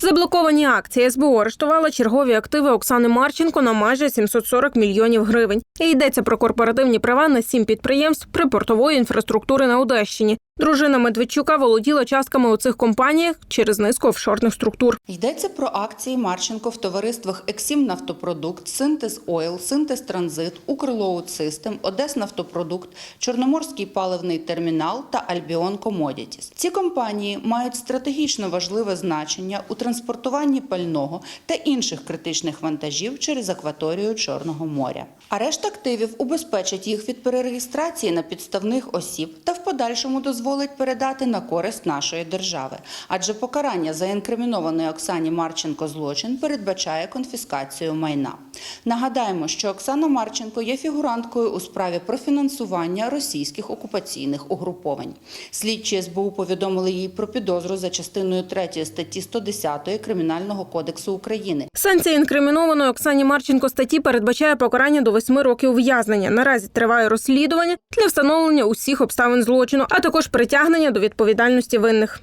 Заблоковані акції СБУ арештувала чергові активи Оксани Марченко на майже 740 мільйонів гривень. І йдеться про корпоративні права на сім підприємств припортової інфраструктури на Одещині. Дружина Медведчука володіла частками у цих компаніях через низку офшорних структур. Йдеться про акції Марченко в товариствах Ексім Нафтопродукт, Синтез Ойл, Синтез Транзит, Укрлоуд Систем, Одес Нафтопродукт, Чорноморський паливний термінал та Альбіон Комодітіс. Ці компанії мають стратегічно важливе значення у транспортуванні пального та інших критичних вантажів через акваторію Чорного моря. Арешт активів убезпечить їх від перереєстрації на підставних осіб та в подальшому дозволить передати на користь нашої держави. Адже покарання за інкримінованої Оксані Марченко злочин передбачає конфіскацію майна. Нагадаємо, що Оксана Марченко є фігуранткою у справі про фінансування російських окупаційних угруповань. Слідчі СБУ повідомили їй про підозру за частиною 3 статті 110 Кримінального кодексу України. Санкція інкримінованої Оксані Марченко статті передбачає покарання до восьми років ув'язнення. Наразі триває розслідування для встановлення усіх обставин злочину, а також притягнення до відповідальності винних.